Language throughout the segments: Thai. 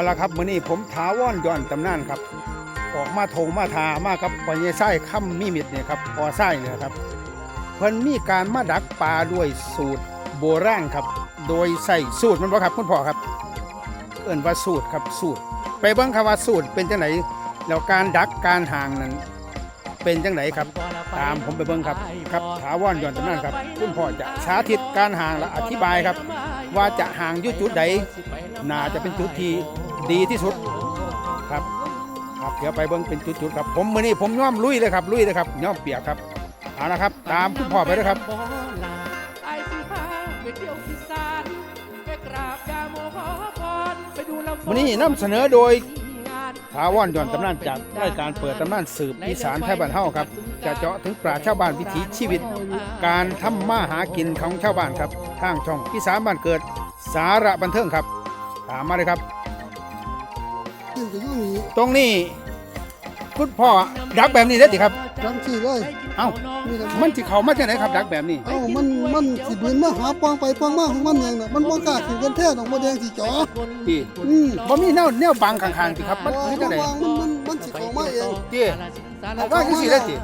เอาละครับมื้อนี้ผมถาวรย้อนตำนานครับ ออกมาทงมาทามากับปอยไส้ค่ำมีมิดเนี่ยครับพอไส้เนี่ยครับ เพิ่นมีการมาดักปลาด้วยสูตรโบราณครับ โดยใส่สูตรมันบ่ครับคุณพ่อครับ เอิ้นว่าสูตรครับสูตร ไปเบิ่งครับว่าสูตรเป็นจังไหนแล้วการดักการห่างนั้นเป็นจังไหนครับ ตามผมไปเบิ่งครับครับถาวรย้อนตำนานครับ คุณพ่อจะสาธิตการห่างและอธิบายครับ ว่าจะห่างอยู่จุดใดน่าจะเป็นจุดที่ ดีที่สุดครับครับเดี๋ยวไปเบิ่งเป็นจุดๆครับผมมื้อนี้ผมย่อมลุยเลยครับลุยเลยครับย่อมเปียกครับเอาละครับ ตามคุณพ่อไปเลยครับไอ้สิพาไปเที่ยวอีสานไปกราบยาโมขอพรไปดูลำวันนี้นำเสนอโดยงานถาวรย้อนตำนานจากรายการเปิดตำนานสืบอีสานไทยบ้านเฮาครับ จะเจาะถึงปราชญ์ชาวบ้านวิถีชีวิต การทำมาหากินของชาวบ้านครับทางช่องอีสานบ้านเกิด สาระบันเทิงครับ ตามมาเลยครับ ขึ้นก็อยู่นี่ตรงนี้คุณพ่อดักแบบนี้ได้สิครับรังสี่เลย เอ้านี่แหละมันสิเข้ามาจากไหนครับดักแบบนี้ เอ้ามันมันสิบินมาหาปองไปปองมาของมันเองน่ะมันบ่กล้าขึ้นกันแท้ดอกบ่แดงสิจ๋อที่อืมบ่มีแนวแนวบังข้างๆสิครับ มันว่าคือจังไดวางมันมันมันสิเข้ามาเองเจ้เอาว่าจังซี่ได้สิ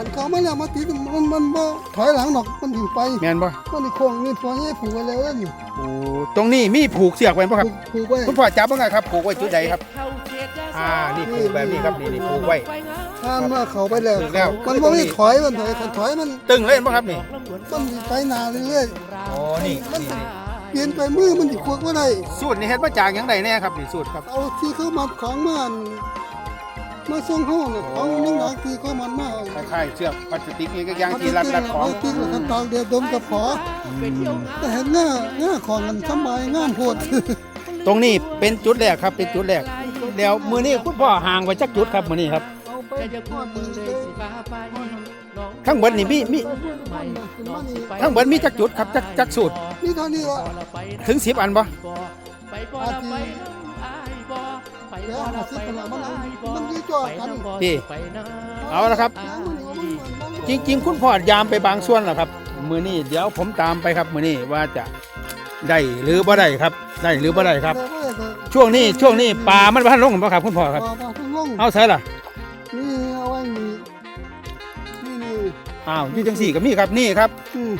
คันเข้ามาแล้วมาติดมันมันบ่ถอยหลังดอกมันถึงไปแม่นบ่มันนี่โค้งนี่พอนี้ผูกไว้แล้วนี่โอ้ตรงนี้มีผูกเสือกไว้บ่ครับผูกผูกไว้คุณพ่อจับบ่ไงครับผูกไว้จุดใดครับอ่านี่ผูกแบบนี้ครับนี่นี่ผูกไว้ข้ามมาเข้าไปแล้วถึงแล้วมันบ่มีถอยมันถอยคันถอยมันตึงเลยบ่ครับนี่มันสิไปหน้าเรื่อยโอ้นี่นี่นี่ๆเปลี่ยนไปมือมันสิควกบ่ได้สูตรนี่เฮ็ดมาจากหยังไดแน่ครับนี่สูตรครับเอาที่เขามาของมัน มาส่งห้องน่ะของนึงหลักที่เขามันมาคล้ายๆเชือกพลาสติกนี่ก็อย่างที่รัดรัดของที่เราขั้นตอนเดียวดมกับขอแต่เห็นหน้าหน้าของกันสำบายงามโพดตรงนี้เป็นจุดแรกครับเป็นจุดแรกแล้วมื้อนี้คุณพ่อห่างไว้จักจุดครับมื้อนี้ครับเอาไปทอดมันเลยทั้งเบิดนี่มีมีทั้งเบิดมีจักจุดครับจักจักสูตรนี่เท่านี้วะถึง10อันบ่ไปบ่ละไปน้ำอายบ่ไปบ่ละไปน้ำอายบ่ มันดีจ่อกันพี่ไปนะเอาละครับน้ำมันเอามันมันจริง ๆ คุณพ่อยามไปบางส่วนแล้วครับ มื้อนี้เดี๋ยวผมตามไปครับ มื้อนี้ว่าจะได้หรือบ่ได้ครับ ได้หรือบ่ได้ครับแต่ว่าแต่ช่วงนี้ช่วงนี้ปลามันบ่ทันลงบ่ครับคุณพ่อครับปลาปลาทั้งลงเอาใส่ล่ะนี่เอาไว้นี่นี่นี่อ้าวอยู่จังสี่ก็มีครับนี่ครับอืม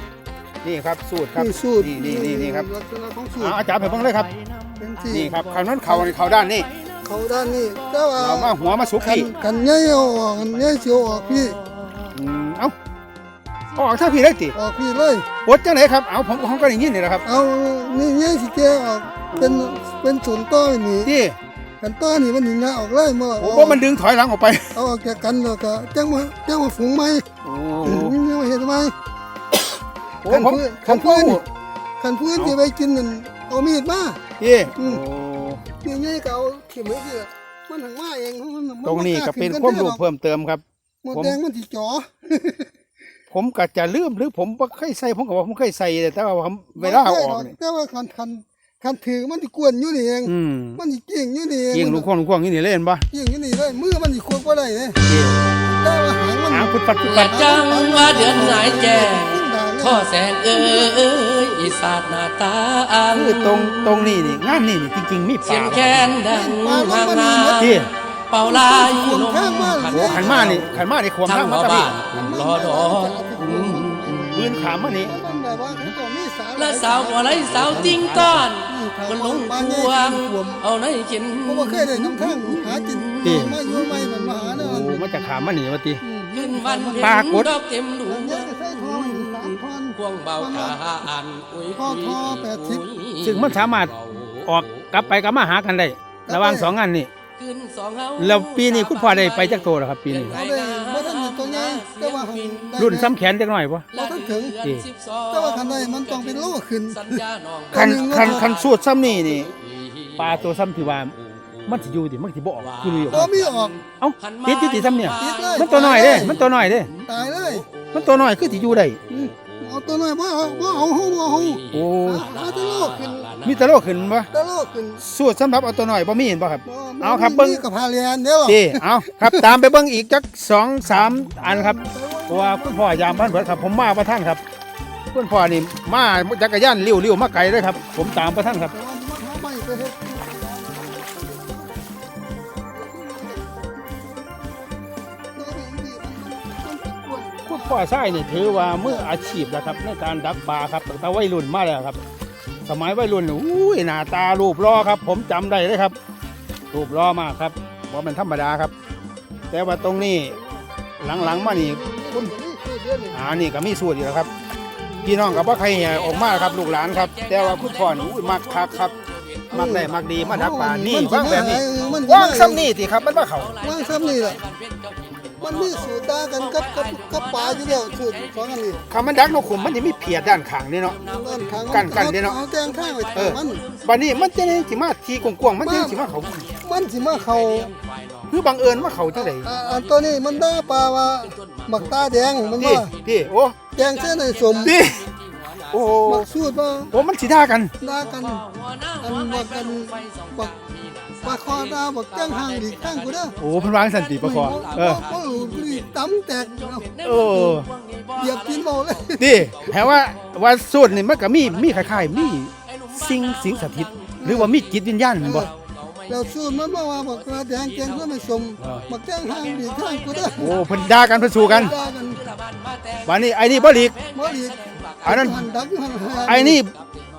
นี่ครับสูตรครับนี่สูตรนี่นี่นี่นี่ครับลักษณะของสูตเอารอาจารย์ไปเบิ่งเลยครับเป็นที่นี่ครับเขานั้นเขาในเขาด้านนี้ เขาด้านนี้แต่ว่าเรามาหัวมาสุกกันพี่กันเงี้ยเอาออกกันเงี้ยเสียวออกพี่อืมเอ้าเอาออกถ้าพี่ได้ติออกพี่เลยปดจังไหนครับเอาผมผมก็อย่างนี้นี่แหละครับเอานี่เงี้ยสิแกออกเป็นเป็นส่วนต้อยนี่ที่กันต้อยนี่มันนี่นะออกเลยเมื่อโอ้โหมันดึงถอยหลังออกไปเอาออกจากกันแล้วก็จังมาจังมาฝูงไหมโอ้อืมยังมาเห็นไหมโหผมขัผมนพื้พูนดขันพื้นที่ไปกินนั่นเอามีดมาที่อืม โอ้ นี่ไงก็เอาเข็มไว้ที่ละมันหังว่าเองมันมัตรงนี้บ่ก็เป็นขึ้ความรู้กัเพิ่มเติมครับ หมดผมแดงมันสิจ่อผมก็จะลืมหรือผมบ่เคยใส่ผมก็ว่าผมเคยใส่แต่ว่าผมเวลาเอาออกนี่แต่ว่าคันคันคันถือมันสิกวนอยู่นี่เองอืมมันสิเก่งอยู่นี่เองยิงลูกควงลูกควงนี่นี่เล่นบ่เก่งอยู่นี่เลยมือมันสิควบบ่ได้เลยที่แต่ว่าหางมันหางฟุดฟัดฟุดกฟัระดจังว่าเดือนหงายแจ้ งขึ้นด่าเลยพ่อแสงเอ้ยอีสาดหน้าตาอันคือตรงตรงนี้นี่งานนี่นี่จริงๆมีปเสียลางแค้นดังห่างนาที่เป่าลายลมโอ้ขันมานี่ขันมานี่ขวมทั้ทางงหมามู่ตะบ้าพี่นรอดอนอืมปืนขามมานี่มันแบบว่าเขาก็มีสารและสาวบ่ไรสาวติ้งต้อนก็ลงพวงเอาในกินเพราะว่าเคยได้น้ำข้างหากินมาอยู่ใหม่มันมาหาเด้อโอ้มาจากขามมานี่ว่าติ ขึ้นวันเพ็ญปรากฏ ดอกเต็มดวอังนนี้ก็ใส่ทองสามทอนพ วงเบาขาอันอุ้ยทอทอแปดสิบซึ่งมันสามารถออกกลับไปกลับมาหากันได้ ระหว่างสองงานนี่ขึ้นสองเฮาแล้วปีนี้คุณพ่อได้ไปจักโตแล้วครับ ปีนี้เอาได้บ่ทันมีตัวใหญ่แต่ว่าหันได้รุ่นซ้ำแขนจักหน่อยบ่บ่ทันถึงที่แต่ว่าคันใดมันต้องเป็นโลขึ้นสัญญาน้องคันคันคันสูตรซ้ำนี่นี่ปลาตัวซ้ำที่ว่ามันสิอยู่ดิมันสิบ่ออกคืออยู่บ่มีออกเอ้าติดอยู่ติซ้ำเนี่ยติดเลยมันตัวน้อยเด้ มันตัวน้อยเด้ตายเลยมันตัวน้อยคือสิอยู่ได้อืม เอาตัวน้อยบ่เอาบ่เอาเฮาบ่เอาโอ้เอาตัวโลขึ้นมีแตะโลขึ้นบ่ตัวโลขึ้นสูตรสำหรับเอาตัวน้อยบ่มีเห็นบ่ครับบ่เอาครับเบิ่งมีกับพาเรียนเด้อที่เอาครับตามไปเบิ่งอีกจักสองสามอันครับเพราะว่าคุณพ่อยามบ้านเบิดครับ ผมมาประท่านครับคุณพ่อนี่มาจักรยานเลี้ยวๆมาไกลเลยครับ ผมตามประท่านครับ พ่อไส้นี่ถือว่ามืออาชีพแล้วครับในการดักปลาครับตั้งแต่วัยรุ่นมาแล้วครับ สมัยวัยรุ่นนี่อุ้ยหน้าตารูปรอครับ ผมจำได้เลยครับ รูปรอมากครับว่าเป็นธรรมดาครับ แต่ว่าตรงนี้หลังๆมานี่คุณอ่านี่ก็มีสูตรอยู่แล้วครับพี่น้องกับว่าใครแห่ออกมาครับลูกหลานครับ แต่ว่าคุณพ่อนี่อุ้ยมักคักครับมักได้มักดีมาดักปลานี่ว่างแบบนี้มันว่างซ้ำนี่สิครับมันว่าเขาว่างซ้ำนี่แหละ มันมีสูตรตากันกับกับกับปลาอยู่แล้วสูตรสองอันนี้คำมันดักนกขุมมันจะมีเพียด้านข้างนี่เนาะด้านข้างกันกันเด้เนาะเอาแตงข้างไว้เออมันวันนี้มันจะได้สิมาทีกว้างๆมันจะได้สิมาเขามันสิมาเข้าคือบังเอิญว่าเขาจังได๋อ่าอันตัวนี้มันได้ปลาว่าหมักตาแดงมันพี่ว่าพี่โอ้แดงเส้นในสมพี่โอ้หมักสูตรว่าโอ้มันสิด่ากันด่ากันอันว่ากันบัก ปลาคอดาบักจ้างห่างอีกข้างกูเด้อโอ้เพิ่นวางสันติประคอเออโอ้ยตำแตกเอาโอ้เหยียบกินเบาเลยดิแปลว่าว่าสูตรนี่มันก็มีมีคล้ายๆมีสิ่งสิงสถิต หรือว่ามีจิตวิญญาณบ่แล้วสูตรมันบอกว่าบักตาแดงแกงเพื่อไม่สมบักจ้างห่างอีกข้างกูเด้อโอ้เพิ่นด่ากันเพิ่นสู้กันด่ากันวันนี้ไอ้นี่บ่หลีกบ่อีกอันนั้นหัดักหันหาไอ้นี่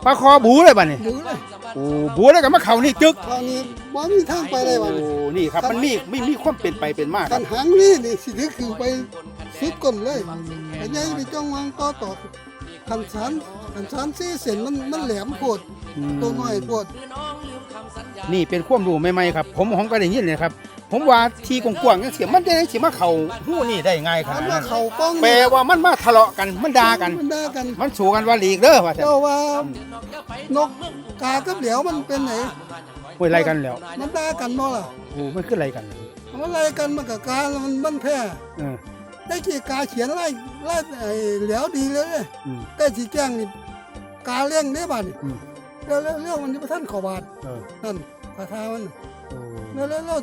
ปลาคอบูเลยบัดนี้ดูเลย โอ้บูแล้วก็มาเข้านี่จึกคราวนี้บ่มีทางไปเลยว่ะโอ้ นี่ครับ มันมีมีมีความเป็นไปเป็นมาคกัรับ นหางนี่นี่สิถือคือไปสุดก้นเลยแต่ยัยไปจ้องวางต่อต่อ ขันสารขันสารซี่เส้นมันมันแหลมโพดตัวน้อยโพดนี่เป็นความรู้ใหม่ๆครับ ผมของก็ได้ยินเลยครับ ผมว่าที่กว้างๆจังซี่มันจะได้สิมาเข้าหู้นี่ได้ง่ายขอันาดนว่านั้นเขาป้องแปลว่ามันมาทะเลาะกันมันด่ากัน มันด่ากันมันสู้กันว่าหลีกเด้อว่าซั่นเจ้าว่านกกากับเหลียวมันเป็นไหนห้วยไล่กันแล้วมันด่ากันบ่ล่ะโอ้มันคืออะไรกัน มันอะไรกันมันกับกาแล้วมันมันแพ้เออ ได้กี่กาเขียนไล่ไล่ไอ้เหลียวดีเลยเด้อืมแต่สีแจ้งนี่กาเลี้ยงได้บ้านี่อืม แล้วแล้วเรื่องมันจะไปท่านเขอบาดเออนั่นคาถามันโอ้ แล้วแล้วแล้ว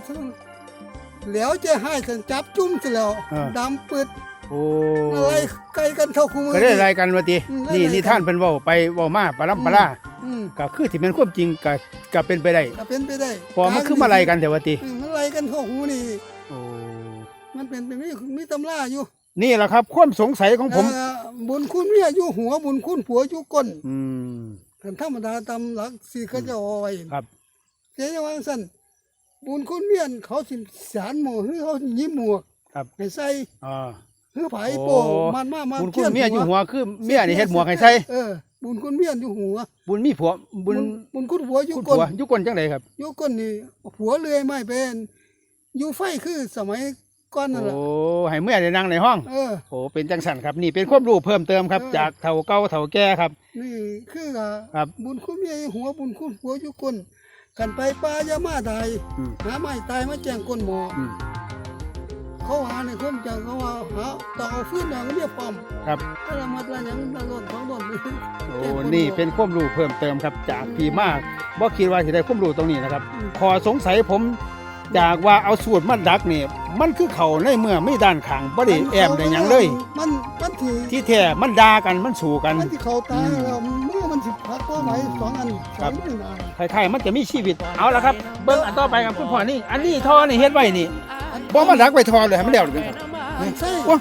เหลียวจะให้สันจับจุ้มเสยแล้วอ่า ดำปืดโอ้อะไรไกลกันเท่าคู่มือ ก็ได้อะไรกันว่าติอืมนี่ได้นี่ท่านเพิ่นเว้าไปเว้ามาปลาลํปลาล่าอืมก็คือที่เป็นความจริงก็ก็เป็นไปได้ก็เป็นไปได้พอมันคือมาไล่กันแต่ว่าติอืมมันไล่กันเท่าหูนี่โอ้ มันเป็นไปมีมีตำราอยู่นี่แหละครับ ความสงสัยของผม เอ่อบุญคุณเมียอยู่หัวบุญคุณผัวอยู่ก้นอืมคันธรรมดาตามหลักสี่เขาจะเอาไว้ครับเจ๊จะวางสั่นบุญคุณเมียนเขาสิสารหมวกหรือเขายิ้มหมวกครับให้ใส่อ่า หรือไผโอ้โป้มันมามาบุญเทีคุณนเมียอยู่หัวคือเมียนี่เฮ็ดหมวกให้ใส่เออบุญคุณเมียนอยู่หัวบุญมีผัวบุญบุญคุณผัวอยู่คุณก้ผัวนอยู่ก้นจังไดครับอยู่ก้นนี่ผัวเลื่อยไม้เป็นอยู่ไฟคือสมัย ก่อนนั่นแหละโอ้ให้เมียได้นั่งในห้อง เออ โอ้เป็นจังสันครับนี่เป็นความรู้เพิ่มเติมครับ เออ จากเฒ่าเก่าเฒ่าแก่ครับ นี่คือครับบุญคุณเมียอยู่หัวบุญคุณผัวอยู่ก้นกันไปป่ายามาตายอืม หาไม้ตายมาแจ้งก้นหมออืมเขาหาในความจังเขาว่าหาต่อเอาฟื้นอย่างเรียบปั๊มครับ ถ้าเรามาตราอย่างนั้นรถของรถนี่โอ้นี่เป็นความรู้เพิ่มเติมครับจากพี่มากบ่คิดว่าสิได้ความรู้ตรงนี้นะครับ ขอสงสัยผม จากว่าเอาสูตรมันดักนี่มันคือเขาในเมื่อไม่ด้านข้างบ่ได้แอมได้หยังเลย มันมันที่ที่แท้มันด่ากันมันสู้กัน มันที่เขาตายแล้วเมื่อมันสิพักก็ไหมสองอันครับสองอันคล้ายๆมันจะมีชีวิตเอาละครับ เบิ่งอันต่อไปครับคุณพ่อนี่ อันนี้ท่อนี่เฮ็ดไว้นี่บ่มาดักไว้ท่อเลยให้มันแล้วเลยครับมันใช่โอ้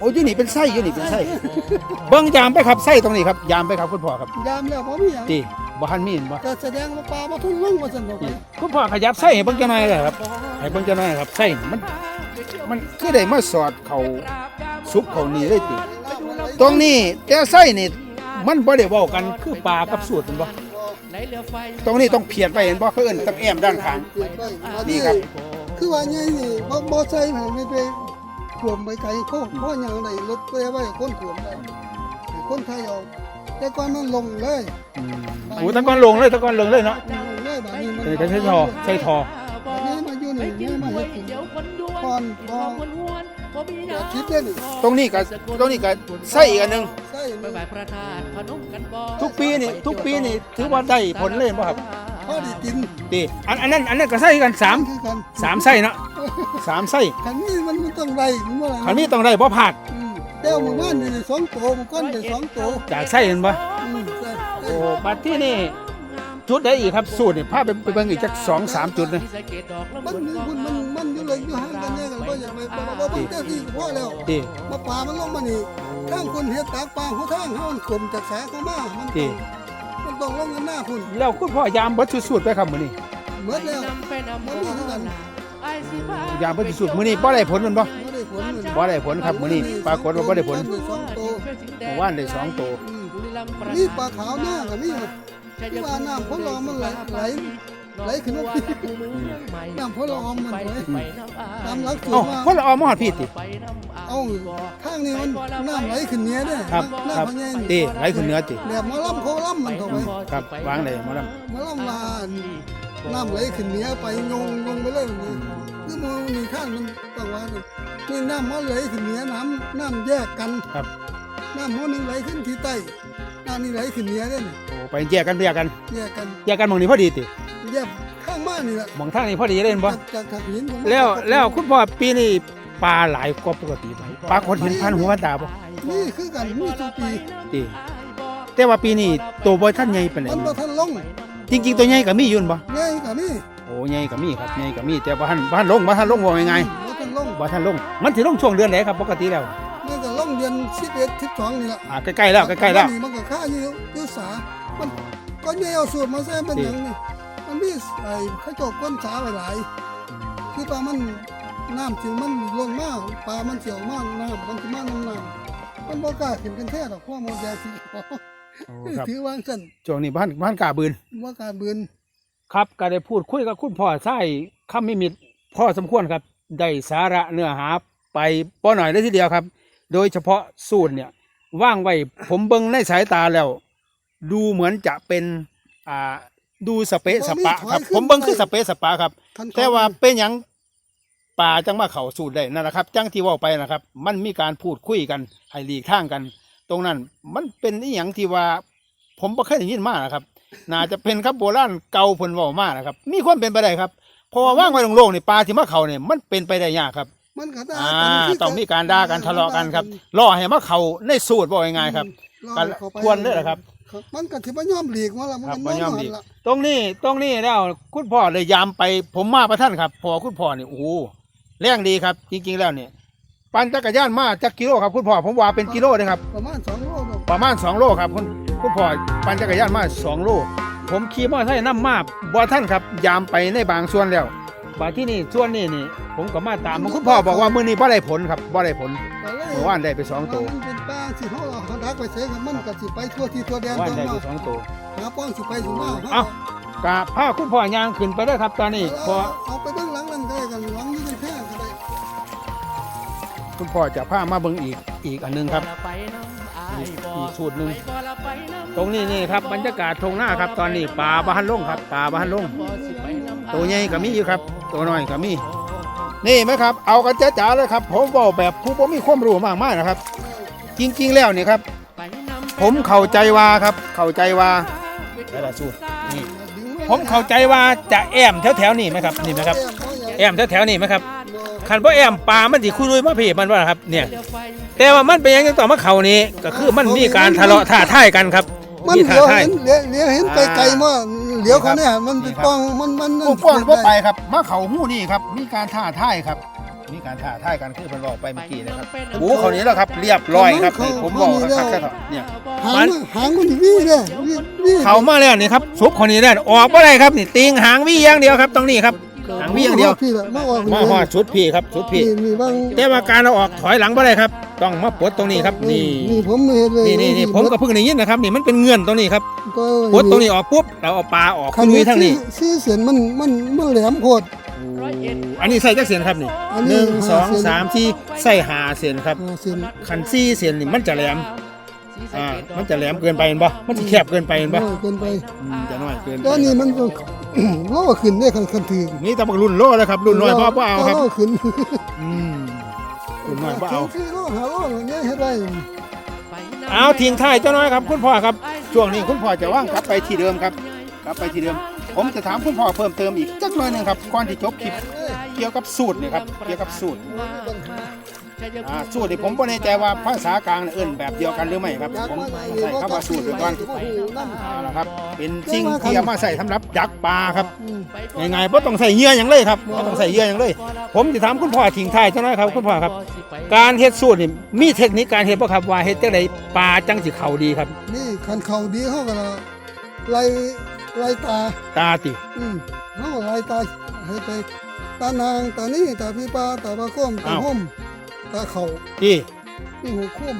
โอ้ยอยู่นี่เป็นไส้อยู่นี่เป็นไส้เบิ่งยามไปครับไส้ตรงนี้ครับยามไปครับคุณพ่อครับยามแล้วพอมีอย่างตี บ่ทันมีเห็นบ่ก็แสดงว่าปลามาทุ่งลงมาสนุกนี่คุณพ่อขยับไส้ให้เบิ่งจังหน่อยเลยครับให้เบิ่งจังหน่อยครับไส้มันมันคือได้มาสอดเข้าซุปเข้านี่เลยติตรงนี้แต่ไส้นี่มันบ่ได้เว้ากันคือปลากับสูตรแม่นบ่ตรงนี้ต้องเพียดไว้เห็นบ่คือเอิ้นต้องแอมด้านข้างนี่ครับ คือว่าไงนี่บ่บ่ใส่ให้ไม่ไปขวมไปไกลโคกพ่ออย่างไรรถไปไว้คนขวมได้ให้คนไทยเอา แต่ก่อนมันลงเลยอืมโอ้ตะกอนลงเลยตะกอนลงเลยเนาะลงเลยบาดนี้มันเออก็ใช้ทอใช้ทอบาดนี้มาอยู่นี่นี่มาเฮ็ดกินก่อนพอเดี๋ยวคิดเด้อนี่ตรงนี้ก็ตรงนี้ก็ไส้อีกอันหนึงใส่ไปนี่ไหว้พระธาตุพนมกันบ่ทุกปีนี่ทุกปีนี่ถือว่าได้ผลเลยบ่ครับพอได้กินตีอันอันนั้นอันนั้นก็ไส้กันสามคือกันสามไส้เนาะสามไส้คันนี้มันมันต้องได้มันว่าคันนี้ต้องได้บ่พลาด อืมแต่ว่าหมู่บ้านนี่ได้สองโตมันก้อนได้สองโตจากไส้เห็นบ่อืมใช่โอ้บัดที่นี่จุดได้อีกครับสูตรนี่พาไปไปเบิ่งอีกจักสองสามจุดนะมันมีคุณมันมันอยู่เลยอยู่ห่างกันเนี่ยกันบ่อยากไปบ่บ่บ่เจ้าที่พ่อแล้ว ดีมาป่ามันลงมานี่ทางคนเฮ็ดตากป่าหัวทางเฮามันขมจากสาเข้ามามันดีมันต้องลงกันหน้าคุณแล้วคุณพ่อยามเบัดสุดๆไปครับมื้อนี้หมดแล้วยามเบัดสุดๆมื้อนี้บ่ได้ผลมันบ่ บ่ได้ผลมันบ่ได้ผลครับมื้อนี้ปรากฏว่าบ่ได้ผลมันสองโตเมื่อวานได้สองตัวอืมนี่ปลาขาวหน้าก็มีที่ว่าน้ำพลอมมันไหลไหลไหลขึ้นมาน้ำพลอมมันไหลตามหลักสูตเอ้ารว่าคนละออมฮอดพี่ติ เอาข้างนี้มันน้ำไหลขึ้นเหนือเด้ครับน้ำครับพะแยงติไหลขึ้นเหนือติ แบบหมอลำโคลำมันเข้าไปครับวางได้หมอลหมอลำว่าน้ำไหลขึ้นเหนือไปงงงงไปเลยนี่คือมันมีข้างมันต้องว่านี่น้ำมันไหลขึ้นเหนือน้ำน้ำแยกกันครับ น้ำมันหนึงไหลขึ้นที่ใต้น้ำนี่ไหลขึ้นเหนือเด้นี่โอ้ไปแยกกันแยกกันแยกกันแยกกันหมองนี้พอดีติแยกข้างบ้านนี่แหละหมองทางนี้พอดีเล่นบ่จากจากจากหินผมแล้วแล้วคุณพ่อปีนี้ปลาหลายกว่าปกติไหมปลาคนเห็นพันหัวพันตาบ่นี่คือกันมีทุกปีติแต่ว่าปีนี้ตัวบ่ทันใหญ่ปานใดมันบ่ทันลง จริงๆตัวใหญ่ก็มีอยู่นั่นบ่ง่ายกับนี่โอ้ใหญ่ก็มีครับใหญ่ก็มีแต่บ่ทันบ่ทันลงบ่ทันลงว่าง่ายบ่ทันลงๆบ่ทันลง มันสิลงช่วงเดือนไหนครับปกติแล้วมันก็ลงเดือน11 12นี่ล่ะอ่าใกล้ๆแล้วใกล้ๆแล้วนี่มันก็ค่าอยู่อยู่สามันก็ใหญ่เอาสูตรมาใส่เป็นหยังนี่มันมีไอ้เขาเจาก้นสาไว้หลายคือปลามันน้ำถึงมันลงมาปลามันเสียวมากน้ำมันสิมาน้ำน้ำมันบ่กล้าขึ้นกันแท้ดอกเพราะมันแดงสีขาว โอ้ครับ ถือวางซั่นช่วงนี้บ้านบ้านกล้าบืน ว่าการเบือนครับก็ได้พูดคุยกับคุณพ่อใช้คำมิมิตพ่อสมควรครับ ได้สาระเนื้อหาไปป้อหน่อยเลยทีเดียวครับ โดยเฉพาะสูตรเนี่ยว่างไว้ผมเบิ่งในสายตาแล้ว ดูเหมือนจะเป็นอ่าดูสเปะสปะครับ ผมเบิ่งคือสเปะสปะครับคันแต่ว่าเป็นหยังป่าจังมาเขาสูตรได้นั่นแหละครับจังที่เว่าไปนะครับ มันมีการพูดคุยกันให้หลีกทางกัน ตรงนั้น มันเป็นอีหยังที่ว่า ผมบ่เคยได้ยินมานะครับ น่าจะเป็นครับโบราณเก่าเพิ่นเว้ามานะครับ มีความเป็นไปได้ครับ เพราะว่าว่างไว้โล่งๆนี่ปลาที่มาเขาเนี่ยมันเป็นไปได้ยากครับ มันก็ด่าอ่ากันต้องมีการด่ากันทะเลาะกันครับล่อให้มาเขาในสูตรบ่ง่ายๆครับรอกันให้เขาไปควรเลยเหรอครับมันก็สิบ่ยอมหลีกว่าล่ะมันครับก็บ่ยอมนนดีล่ะตรงนี้ตรงนี้แล้วคุณพ่อเลยยามไปผมมาประท่านครับพอคุณพ่อนี่โอ้โหแรงดีครับ จริงๆแล้วเนี่ย ปั่นจักรยานมาจักกิโลครับคุณพ่อผมว่าเป็นกิโลเลยครับ ประมาณ2โลดอกประมาณ 2 โลครับคุณคุณพ่อปั่นจักรยานมา 2 โล ผมขี่มอเตอร์ไซค์นำมาบ่ท่านครับยามไปในบางส่วนแล้วบาที่นี่ส่วนนี้นี่ ผมก็มาตามคุณพ่อบอกว่ามื้อนี้บ่ได้ผลครับบ่ได้ผลก็เลยเมื่อวานได้ไปสองตัวมันเป็นป่าสิเฮาเอาดักไปเสกันมันก็สิไปทั่วที่ทั่วแดนว่านตัวได้มาไปสองตัวหาป้องสิไปสิมาเอ้ากะพาคุณพ่อย่างขึ้นไปเด้อครับตอนนี้พอ เอาไปเบื้องหลังนั่นก็ได้กันหลังนี่กันแท้ก็ได้ คุณพ่อจะพามาเบิ่งอีกอีกอันหนึงครับอีกอีกสูตรหนึ่งตรงนี้นี่ครับบรรยากาศทงหน้าครับ ตอนนี้ปลาบ้านลงครับปลาบ้านลงตัวใหญ่ก็มีอยู่ครับ ตัวน้อยก็มีนี่ไหมครับ เอากันจ๋าๆเลยครับ ผมบอกแบบผู้ผมมีความรู้มากๆนะครับ จริง ๆ แล้วนี่ครับ ผมเข้าใจว่าครับ เข้าใจว่าแต่ละสูตรนี่ผมเข้าใจว่าจะแอมแถวๆนี่ไหมครับ นี่ไหมครับ แอมแถวๆนี่ไหมครับ คันว่าแอมปลามันสิคุยลุยมาเพมันว่าครับเนี่ย แต่ว่ามันเป็นหยังจังต่อมาเขานี้ก็คือมันมีการทะเลาะท้าทายกันครับมันมีเหท้าลียวทาย เห็นเหลียวเหลียวเห็นไกลๆว่าเหลียวเขาเนี่ยมันเป็นป้องมันมันนั่น ผู้ป้องก็ไปครับ มาเขาหู้นี่ครับ มีการท้าทายครับ มีการท้าทายกันคือเพิ่นบอกไปเมื่อกี้นะครับโอ้เขานี้แล้วครับ เรียบร้อยครับนี่ผมบอกครับครับเนี่ย หามังนหางมันวิ่งเลยวิ่งเขามาแล้วนี่ครับซุปคนนี้ได้ออกบ่ได้ครับนี่ติงหางวี่อย่างเดียวครับตรงนี้ครับ หางวี่อย่างเดียวพี่ละมาออกมาฮอดชุดพี่ครับชุดพี่ นี่นี่บางแต่ว่าการเอาออกถอยหลังบ่ได้ครับ ต้องมาปลดตรงนี้ครับ นี่ นี่ผมเห็นเลยนี่นี่นี่ผมก็เพิ่งได้ยินนะครับ นี่มันเป็นเงื่อนตรงนี้ครับก็ปลดตรงนี้ออกปุ๊บเราเอาปลาออกคัคุนณนี้มีทั้งนี้ซี่เสียนมันมันมันแหลมโคตร อันนี้ใส่จักเสียนครับนี่อันนี้หนึ่งสองห้าเสียน สามสี่ใส่หาเสียนครับอ่าเสียนขันซี่เสียนนี่มันจะแหลมอ่ามันจะแหลมเกินไปเห็นปะมันจะแคบเกินไปเห็นปะน้อยเกินไปอืมจะน้อยเกินไป แล้วนี่มันก็ โล่ขึ้นได้คันคันถือนี่ตะบักรุ่นโลแล้วครับ รุ่นน้อยพ่อพ่อเอาครับโล่ขึ้นอืมรุ่นน้อยพ่อเอาคือโล่หาโล่เนี่ยเฮ็ดได้เอาทิ้งท้ายเจ้าน้อยครับ คุณพ่อครับ ช่วงนี้คุณพ่อจะว่างกลับไปที่เดิมครับ กลับไปที่เดิม ผมจะถามคุณพ่อเพิ่มเติมอีกจักหน่อยหนึงครับก่อนที่จบคลิปเกี่ยวกับสูตรนี่ครับเกี่ยวกับสูตร อ่าสูตรนี่ผมไม่แน่ใจว่าภาษากลางเอิ่นแบบเดียวกันหรือไม่ครับอยากผมมาใส่คำว่าสูตรไปก่อนสิบ่ฮู้นำเอาละครับ เป็นสิ่งที่เอามาใส่สำหรับดักปลาครับอืมง่ายๆบ่ต้องใส่เหยื่อหยังเลยครับบ่ต้องใส่เหยื่อหยังเลย ผมจะถามคุณพ่อทิ้งท้ายจังน้อยครับคุณพ่อครับ การเฮ็ดสูตรนี่มีเทคนิคการเฮ็ดบ่ครับว่าเฮ็ดจังไดปลาจังสิเข้าดีครับ นี่คันเขาดีเขาก็ละไล่ไล่ตา ตาติ อืมเขาก็ไล่ตาให้ไปตานางตานี่ตาพี่ปลาตาปลาโค้มตาห่ม ตาเขาตินี่หัวโค้ม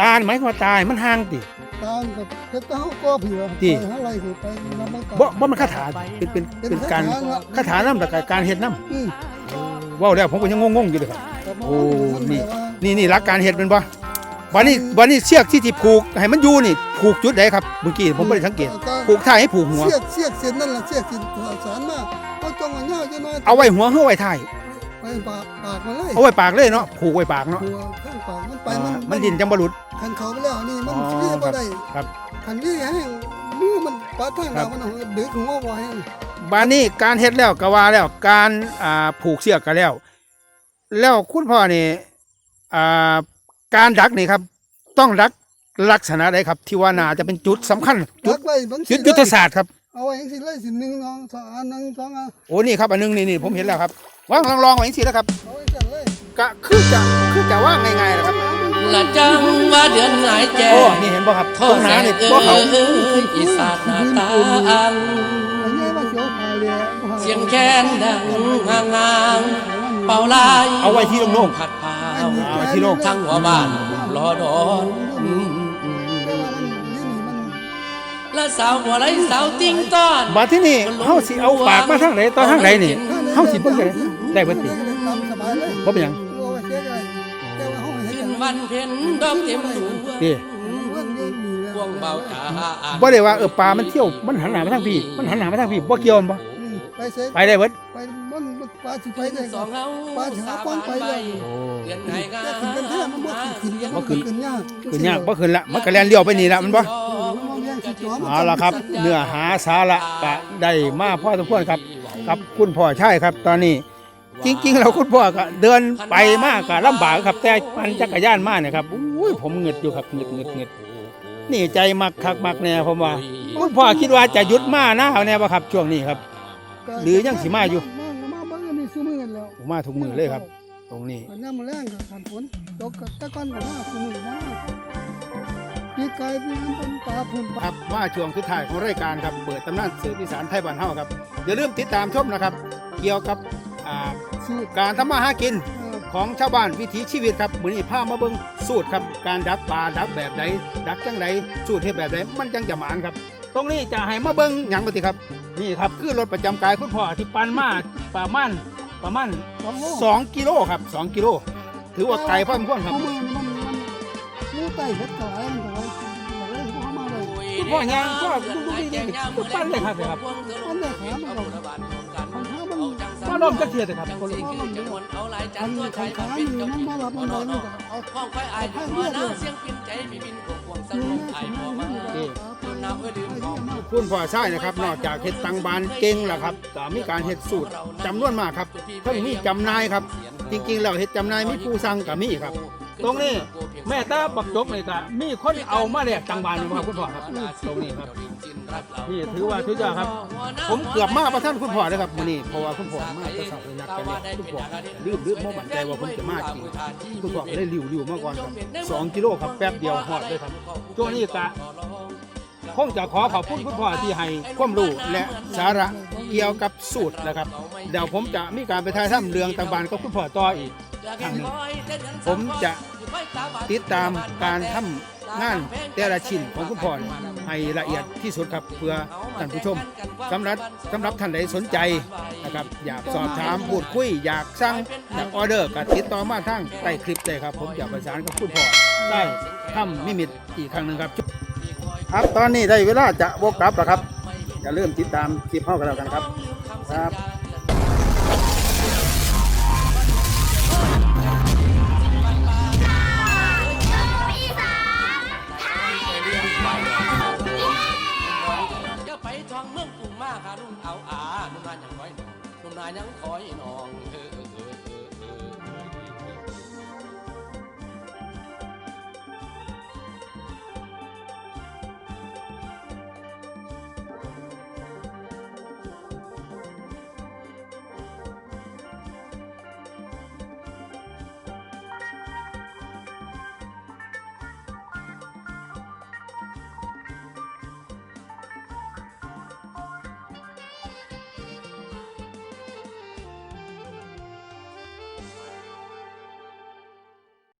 ตาหมายความว่าตายมันห่างติ ตามกับเพชรเต้าก็เผื่อที่ ไปหาอะไรคือไปนำมาตาบ่บ่มันคาถาเป็นเป็นเป็นการคาถานำแต่การเฮ็ดนำอืมเว้าแล้วผมก็ยังงงๆอยู่เลยครับ แต่ว่าโอ้มันนี่แบบว่านี่นี่หลักการเฮ็ดเป็นบ่วันนี้วันนี้เชือกที่ที่ผูกให้มันอยู่นี่ผูกจุดใดครับเมื่อกี้ผมบ่ได้สังเกตก็ผูกท้ายให้ผูกหัว เสียกเสียกเส้นนั่นแหละเสียกเส้นสารมาเอาจงอันเนี้ยจะน้อยเอาไว้หัวเฮือไว้ท้าย ไปปากปากมันเลยเอาไว้ปากเลยเนาะผูกไว้ปากเนาะหัวข้างปากมันไปมันมันดินจังบ่หลุดคันเขาไปแล้วนี่มันอ๋อเรียกว่าได้ครับคันนี้ให้มือมันปาดทางครัเราบ มันเอาดึกหัวไว้ให้บานนี้การเฮ็ดแล้วก็ว่าแล้วการอ่าผูกเชือกก็แล้ว แล้วคุณพ่อนี่อ่าการดักนี่ครับ ต้องดักลักษณะใดครับ ที่ว่าน่าจะเป็นจุดสำคัญจุดัดกไว้บางจุดยุทธศาสตร์ครับ เอาไว้จังสิเลยสิหนึ่งสองสองอันหนึ่งสองอันโอ้นี่ครับอันนึงนี่นี่ผมเห็นแล้วครับวางลองลองไว้สิแล้วครับเอาไว้กันเลยก็คือจะคือจะว่างง่ายๆนะครับละจังว่าเดือนหายแจ้โอ้งนี่เห็นบ่ครับโทตรษงหแสน้างนี่เอ้บ่เขายอีสานหน้าตาอังอันนี้ว่าเสียวขาเลยเสียงแคนดังงางางเป่าลายเอาไว้ที่โล่งผัดพาอันวนี้เอาไว้ที่โล่งทั้งหัวบ้านรอดอน ละสาวหัวไหลสาวติ้งต้อนบัดที่นี่เฮาสิเอาปากมาทางไหนต่อทางไหนนี่เฮาสิเบิ่งได้ได้เบิดติตามสบายเลยบ่เป็นหยังเอาไว้เสียอะไรแต่ว่าเขาให้ขึ้กันนวันเพ็ญดอกเต็มดวงนี่วันนี้มีแล้วพวงเบาจ่าอ่านบ่ได้ว่าเออปลามันเที่ยวมันหันหน้ามาทางพี่ มันหันหน้ามาทางพี่บ่เกี่ยวมันบ่อืมไปเสร็จไปได้เบิดไปมันมันปลาสิไปได้สองเฮาปลาสิหาป้อนไปเลยเดือนไหนงาแต่ขึ้นกันแท้มันบ่ขึ้นกันมันขึ้นยากคือยากบ่ขึ้นละมันก็แล่นเลี้ยวไปนี่ละมันบ่ เอาละครับ เนื้อหาสาระก็ได้มาพอสมควรครับ กับคุณพ่อใช่ครับ ตอนนี้ จริง ๆ เราคุณพ่อก็เดินไปมากก็ลำบากครับแต่ปั่นจักรยานมาเนี่ยครับอุ้ยผมเหงึดอยู่ครับเหงึดเหงึดเหงึดนี่ใจมักคักมักแน่ผมว่าคุณพ่อคิดว่าจะหยุดมาหน้าแน่บ่ครับ ช่วงนี้ครับ หรือยังสิมาอยู่มามาเบิ่งอันนี้ซื้อมือกันแล้วผมมาทุกมือเลยครับ ตรงนี้อันนี้มันแรงกับขันฝนตกกับตะก้อนกับมาซื้อมือมา ปีกไก่ปีน้ำปนปลาพุ่นปลาครับมาช่วงสุดท้ายของรายการครับเปิดตำนานสื่อพิสานไทยบ้านเฮาครับอย่าลืมติดตามชมนะครับ เกี่ยวกับอ่าสูตรการทำมาหากินเอ่อของชาวบ้านวิถีชีวิตครับมื้อนี้พามาเบิ่งสูตรครับการดักปลาดักแบบใดดักจังไดสูตรเฮ็ดแบบใดมันจังจะหมานครับ ตรงนี้จะให้มาเบิ่งหยังบ่ติครับ นี่ครับคือรถประจำกายคุณพ่อที่ปั่นมาประมาณประมาณ สองโล2 กิโลครับ 2 กิโล ถือว่าไกลพอสมควรครับ เอามือมัน มันมือไต่เพชรกายมันก็เลยเลยเข้ามาเลยคุณพ่ยางพ่อดูดูนี่นี่ปั้นเลยครับครับอันนี้ขามันก็ของเขามันมาล้อมจักเทียเถอครับคนอันของขานี่มันมารับมันเลยมันก็เอาห้องไฟอายหัวหน้าเสียงปินใจมีบินควงสงบไอายดื่มของคุณพ่อใช่นะครับ นอกจากเฮ็ดตังบานเก่งแล้วครับก็มีการเฮ็ดสูตรจำนวนมากครับเพิ่งมีจำหนายครับ จริงๆแล้วเฮ็ดจำหนายมีผู้สั่งก็มีครับ ตรงนี้ แม่ตาปักจกนี่ก็มีคนเอามาแลกตังบานมาครับคุณพ่อครับตรงนี้ครับนี่ถือว่าถือว่าครับ ผมเกือบมาประท่านคุณพ่อเลยครับมื้อนี้เพราะว่าคุณพ่อมาจะเสาร์นัดกันเนี่ยคุณพ่อลืมลืมบ่มั่นใจว่าผมจะมาจริงคุณพ่อก็เลยริวๆมาก่อนครับสองกิโลครับแป๊บเดียวฮอดเลยครับช่วงนี้ก็คงจะขอขอบคุณคุณพ่อที่ให้ความรู้และสาระ เกี่ยวกับสูตรนะครับ เดี๋ยวผมจะมีการไปถ่ายทำเรื่องต่างๆกับคุณพ่อต่ออีกครั้งหนึ่งผมจะติดตามการทำงานแต่ละชิ้นของคุณพ่อให้ละเอียดที่สุดครับเพื่อท่านผู้ชมสำหรับสำหรับท่านใดสนใจนะครับ อยากสอบถามพูดคุย อยากสั่งอยากออเดอร์ก็ติดต่อมาทางใต้คลิปเลยครับ ผมจะประสานกับคุณพ่อได้ทำมิมิตอีกครั้งหนึ่งครับ ครับตอนนี้ได้เวลาจะวกกลับแล้วครับ อย่าลืมติดตามคลิปเข้ากันแล้วกันครับ ครับไปทองเมืองกรุงมาค่ะนุ่นเอาอานุ่นนานยังคอยนุ่นนานยังคอยน้องเออ